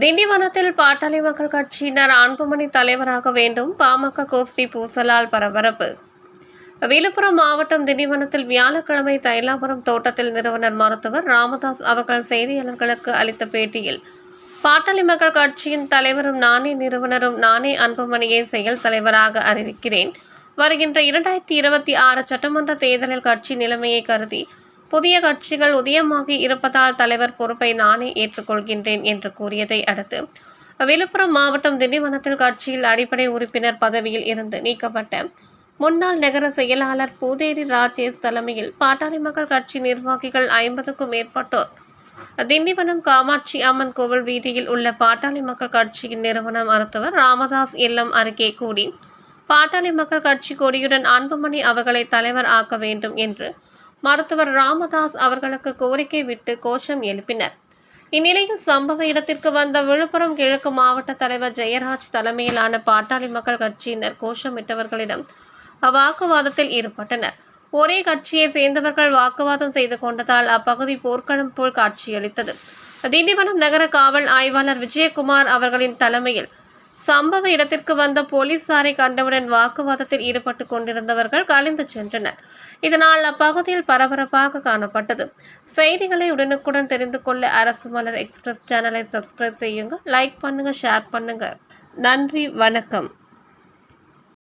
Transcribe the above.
திண்டிவனத்தில் பாட்டாளி மக்கள் கட்சியினர் அன்புமணி தலைவராக வேண்டும். பாமக கோஷ்டி பூசலால் பரபரப்பு. விழுப்புரம் மாவட்டம் திண்டிவனத்தில் வியாழக்கிழமை தைலாபுரம் தோட்டத்தில் நிறுவனர் மருத்துவர் ராமதாஸ் அவர்கள் செய்தியாளர்களுக்கு அளித்த பேட்டியில் பாட்டாளி மக்கள் கட்சியின் தலைவரும் நானே நிறுவனரும் நானே அன்புமணியை செயல் தலைவராக அறிவிக்கிறேன். வருகின்ற இரண்டாயிரத்தி இருபத்தி ஆறு சட்டமன்ற தேர்தலில் கட்சி நிலைமையை கருதி புதிய கட்சிகள் உதயமாகி இருப்பதால் தலைவர் பொறுப்பை நானே ஏற்றுக்கொள்கின்றேன் என்று கூறியதை அடுத்து விழுப்புரம் மாவட்டம் திண்டிவனத்தில் கட்சியில் அடிப்படை உறுப்பினர் பதவியில் இருந்து நீக்கப்பட்ட முன்னாள் நகர செயலாளர் பூதேரி ராஜேஷ் தலைமையில் பாட்டாளி மக்கள் கட்சி நிர்வாகிகள் ஐம்பதுக்கும் மேற்பட்டோர் திண்டிவனம் காமாட்சி அம்மன் கோவில் வீதியில் உள்ள பாட்டாளி மக்கள் கட்சியின் நிறுவன மருத்துவர் ராமதாஸ் இல்லம் அருகே கூடி பாட்டாளி மக்கள் கட்சி கொடியுடன் அன்புமணி அவர்களை தலைவர் ஆக்க வேண்டும் என்று மருத்துவர் ராமதாஸ் அவர்களுக்கு கோரிக்கை விட்டு கோஷம் எழுப்பினர். இந்நிலையில் சம்பவ இடத்திற்கு வந்த விழுப்புரம் கிழக்கு மாவட்ட தலைவர் ஜெயராஜ் தலைமையிலான பாட்டாளி மக்கள் கட்சியினர் கோஷமிட்டவர்களிடம் வாக்குவாதத்தில் ஈடுபட்டனர். ஒரே கட்சியை சேர்ந்தவர்கள் வாக்குவாதம் செய்து கொண்டதால் அப்பகுதி போர்க்களம் போல் காட்சியளித்தது. திண்டிவனம் நகர காவல் ஆய்வாளர் விஜயகுமார் அவர்களின் தலைமையில் சம்பவ இடத்திற்கு வந்த போலீசாரை கண்டவுடன் வாக்குவாதத்தில் ஈடுபட்டு கொண்டிருந்தவர்கள் கலைந்து சென்றனர். இதனால் அப்பகுதியில் பரபரப்பாக காணப்பட்டது. செய்திகளை உடனுக்குடன் தெரிந்து கொள்ள அரசு மலர் எக்ஸ்பிரஸ் சேனலை சப்ஸ்கிரைப் செய்யுங்க லைக் பண்ணுங்க ஷேர் பண்ணுங்க. நன்றி வணக்கம்.